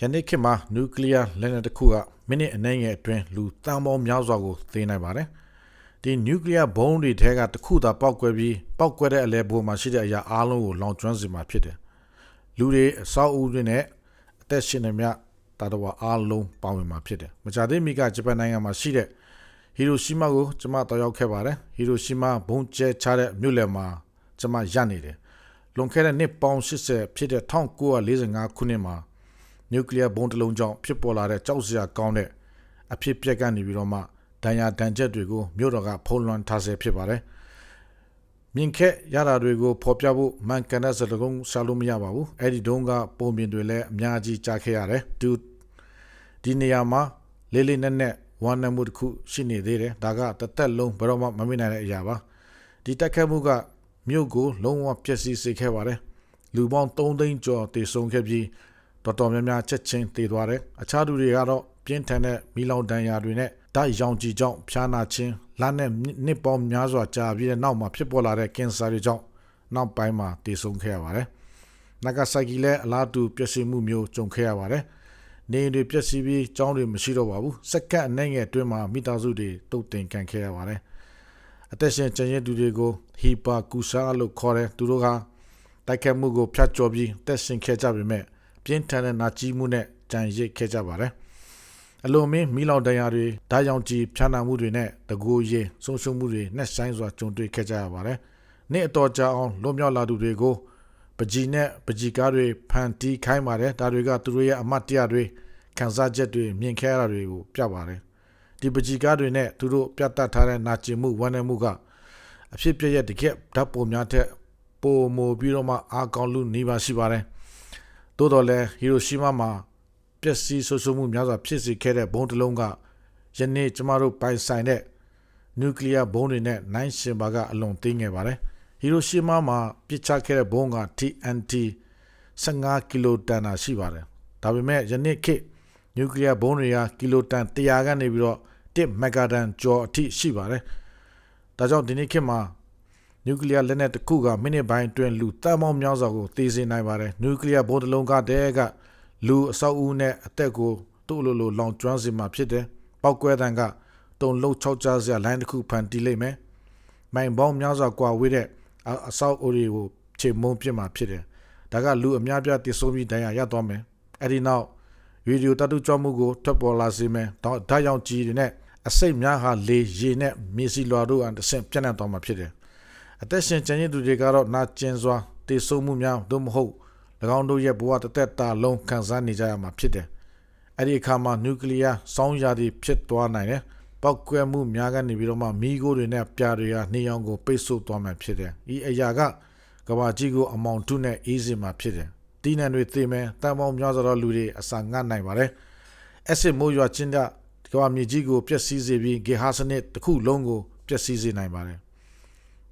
ယနေ့ခေတ်မှာနျူကလ িয়ার လက်နက်တစ်ခုကမိနစ်အနည်းငယ်အတွင်းလူတန်ပေါင်းများစွာကိုသိမ်းနိုင်ပါတယ်ဒီနျူကလ িয়ার ဘုံးတွေထဲကတစ်ခုသာပောက်ကွဲပြီးပောက်ကွဲတဲ့အလဲဘိုးမှာရှိတဲ့အရာအားလုံးကိုလောင်ကျွမ်းစေမှာဖြစ်တယ်လူတွေအဆောက်အဦတွေနဲ့အသက်ရှင်နေမြတာတော်အားလုံးပါဝင်မှာဖြစ်တယ်မကြသေးမီကဂျပန်နိုင်ငံမှာရှိတဲ့ဟီရိုရှီမာကိုကျွန်မတော်ရောက်ခဲ့ပါတယ်ဟီရိုရှီမာဘုံကျဲချတဲ့မြို့လယ်မှာကျွန်မရပ်နေတယ်လွန်ခဲ့တဲ့နှစ်ပေါင်း80ဖြစ်တဲ့1945ခုနှစ်မှာ နျူကလ িয়ার ဘုံတစ်လုံးကြောင့်ဖြစ်ပေါ်လာတဲ့ကြောက်စရာကောင်းတဲ့အဖြစ်ပြက်ကနေပြီးတော့မှဒဏ်ရာဒဏ်ချက်တွေကိုမြို့တော်ကဖုံးလွှမ်းထားဆဲဖြစ်ပါတယ်မြင်ခက်ရတာတွေကိုဖော်ပြဖို့မှန်ကန်တဲ့စကားလုံးရှာလို့မရပါဘူးအဲ့ဒီတုန်းကပုံပြင်တွေလည်းအများကြီးကြားခဲ့ရတယ်သူဒီနေရာမှာလေးလေးနက်နက်ဝမ်းနည်းမှုတစ်ခုရှိနေသေးတယ်ဒါကတစ်သက်လုံးဘယ်တော့မှမမေ့နိုင်တဲ့အရာပါဒီတက်ခတ်မှုကမြို့ကိုလုံးဝပျက်စီးစေခဲ့ပါတယ်လူပေါင်း3သိန်းကျော်တည်ဆုံခဲ့ပြီး တော်တော်များများချက်ချင်းတည်သွားတယ်အခြားသူတွေကတော့ပြင်းထန်တဲ့မီလောင်ဒဏ်ရာတွေနဲ့ဓာတ်ရောင်ကြီးကြောင့်ဖျားနာခြင်းလက်နဲ့နှစ်ပေါင်းများစွာကြာပြီးတဲ့နောက်မှာဖြစ်ပေါ်လာတဲ့ကင်ဆာတွေကြောင့်နောက်ပိုင်းမှာတည်ဆုံခဲ့ရပါတယ်နာဂါဆာကီလည်းအလားတူပျက်စီးမှုမျိုးကြုံခဲ့ရပါတယ်နေတွေပျက်စီးပြီးကျောင်းတွေမရှိတော့ပါဘူးစက္ကန့်အနည်းငယ်အတွင်းမှာမိသားစုတွေတုတ်တင်ခံခဲ့ရပါတယ်အသက်ရှင်ကျန်ရည်သူတွေကိုဟီပါကူဆာလို့ခေါ်တယ်သူတို့ကတိုက်ခတ်မှုကိုဖျက်ကျော်ပြီးတက်ရှင်ခဲ့ကြပေမဲ့ ပြင်းထန်တဲ့နာကျည်းမှုနဲ့ကြံရစ်ခဲ့ကြပါတယ်အလိုမင်းမီလောင်တရားတွေဓာတ်ရောင်ကြီးဖြာနာမှုတွေနဲ့တကူရင်ဆုံးရှုံးမှုတွေနဲ့ဆိုင်စွာကြုံတွေ့ခဲ့ကြရပါတယ်နေ့အတော်ကြာအောင်လွန်မြောက်လာသူတွေကိုပကြီးနဲ့ပကြီးကားတွေဖန်တီးခိုင်းပါတယ်ဒါတွေကသူတို့ရဲ့အမတ်တရားတွေခံစားချက်တွေမြင်ခဲ့ရတာတွေကိုပြပါတယ်ဒီပကြီးကားတွေနဲ့သူတို့ပြတ်တတ်ထားတဲ့နာကျင်မှုဝမ်းနည်းမှုကအဖြစ်ပြရဲ့တကက်ဓာတ်ပုံများတဲ့ပိုမိုပြီးတော့မှအားကောင်းလူနေပါရှိပါတယ် သို့တော်လည်းဟီရိုရှီမာမှာပျက်စီးဆိုးဆိုးမှုများစွာဖြစ်စေခဲ့တဲ့ဘုံတစ်လုံးကယနေ့ကျမတို့ပိုင်ဆိုင်တဲ့နျူကလ িয়ার ဘုံတွေနဲ့နိုင်ရှင်ဘာကအလွန်သိငယ်ပါတယ်ဟီရိုရှီမာမှာပစ်ချခဲ့တဲ့ဘုံက TNT 15ကီလိုတန်တာရှိပါတယ်ဒါပေမဲ့ယနေ့ခေတ်နျူကလ িয়ার ဘုံတွေကကီလိုတန်100ကနေပြီးတော့1မက်ဂါတန်ကျော်အထိရှိပါတယ်ဒါကြောင့်ဒီနေ့ခေတ်မှာ နျူကလ িয়ার လက်နက်တစ်ခုကမိနစ်ပိုင်းအတွင်းလူတန်ပေါင်းများစွာကိုသေစေနိုင်ပါတယ်နျူကလ িয়ার ဘုံတစ်လုံးကတည်းကလူအဆောက်အဦနဲ့အသက်ကိုသူ့လိုလိုလောင်ကျွမ်းစေမှာဖြစ်တယ်။ပောက်ကွဲတန်ကတုံလုံးချောက်ကြစရာလိုင်းတစ်ခုဖန်တီးလိုက်မယ်။မိုင်ပေါင်းများစွာကွာဝေးတဲ့အဆောက်အဦတွေကိုခြေမုံပြစ်မှာဖြစ်တယ်။ဒါကလူအများပြားတည်ဆုံပြီးဒဏ်ရာရသွားမယ်။အဲ့ဒီနောက်ဗီဒီယိုတတုကြောမှုကိုထွက်ပေါ်လာစေမယ်။ဓာတ်ရောင်ကြီးတွေနဲ့အစိတ်များဟာလေရေနဲ့မြေစီလွာတို့အန်တဆင့်ပြန့်နှံ့သွားမှာဖြစ်တယ်။ အသက်ရှင်ကျန်ရည်သူတွေကတော့နာကျင်စွာတည်ဆုံမှုများသို့မဟုတ်၎င်းတို့ရဲ့ဘဝတစ်သက်တာလုံးခံစားနေကြရမှာဖြစ်တယ်။အဲ့ဒီအခါမှာနျူကလ িয়ার စောင်းရာသီဖြစ်သွားနိုင်တယ်။ပောက်ကွဲမှုများကနေပြီးတော့မှမိခိုးတွေနဲ့ပြာတွေကနေအောင်ကိုပိတ်ဆို့သွားမှဖြစ်တယ်။ဤအရာကကဘာကြီးကိုအမောင်တုနဲ့အေးစင်မှာဖြစ်တယ်။တီးနှံတွေသိမယ်တန်ပေါင်းများစွာသောလူတွေအစာငတ်နိုင်ပါတယ်။အက်စစ်မိုးရွာချင်းတဲ့ကဘာမြေကြီးကိုပျက်စီးစေပြီးဂေဟာစနစ်တစ်ခုလုံးကိုပျက်စီးစေနိုင်ပါတယ်။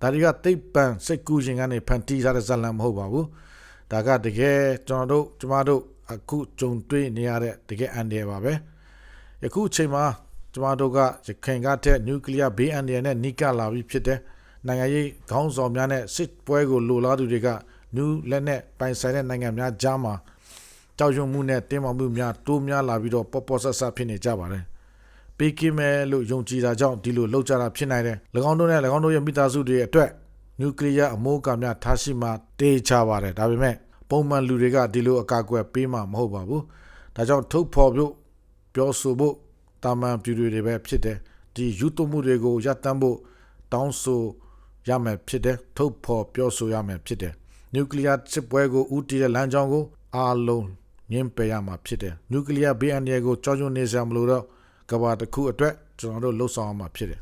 ဒါတွေကတိတ်ပန်စိတ်ကူးခြင်းကနေဖန်တီးထားတဲ့ဇာတ်လမ်းမဟုတ်ပါဘူး။ဒါကတကယ်ကျွန်တော်တို့ကျမတို့အခုကြုံတွေ့နေရတဲ့တကယ်အန္တရာယ်ပါပဲယခုအချိန်မှာကျမတို့ကရခိုင်ကတဲ့နျူကလ িয়ার ဘေးအန္တရာယ်နဲ့နိကလာပြီးဖြစ်တဲ့နိုင်ငံရေးခေါင်းဆောင်များနဲ့စစ်ပွဲကိုလိုလားသူတွေကနျူလက်နဲ့ပိုင်ဆိုင်တဲ့နိုင်ငံများကြားမှာကြောက်ရွံ့မှုနဲ့တင်းမာမှုများတိုးများလာပြီးတော့ပေါ်ပေါ်ဆဆဖြစ်နေကြပါတယ် ပေးကင်းမယ်လို့ယုံကြည်တာကြောင့်ဒီလိုလှုပ်ကြတာဖြစ်နိုင်တယ်၎င်းတို့နဲ့၎င်းတို့ရဲ့မိသားစုတွေအတွက်နျူကလ িয়ার အမိုးအကာများထားရှိမှတေးချပါတယ်ဒါပေမဲ့ပုံမှန်လူတွေကဒီလိုအကာအကွယ်ပေးမှာမဟုတ်ပါဘူးဒါကြောင့်ထုတ်ဖော်ဖို့ပြောဆိုဖို့တာမန်ပြည်သူတွေပဲဖြစ်တယ်ဒီယူတုမှုတွေကိုရပ်တန့်ဖို့တောင်းဆိုရမယ်ဖြစ်တယ်ထုတ်ဖော်ပြောဆိုရမယ်ဖြစ်တယ်နျူကလ িয়ার စစ်ပွဲကိုဦးတည်တဲ့လမ်းကြောင်းကိုအားလုံးငင်းပယ်ရမှာဖြစ်တယ်နျူကလ িয়ার ဘေးအန္တရာယ်ကိုကြောက်ရွံ့နေစရာမလိုတော့ ကဘာတစ်ခုအတွက်ကျွန်တော်တို့လှုပ်ဆောင်ရမှာဖြစ်တယ်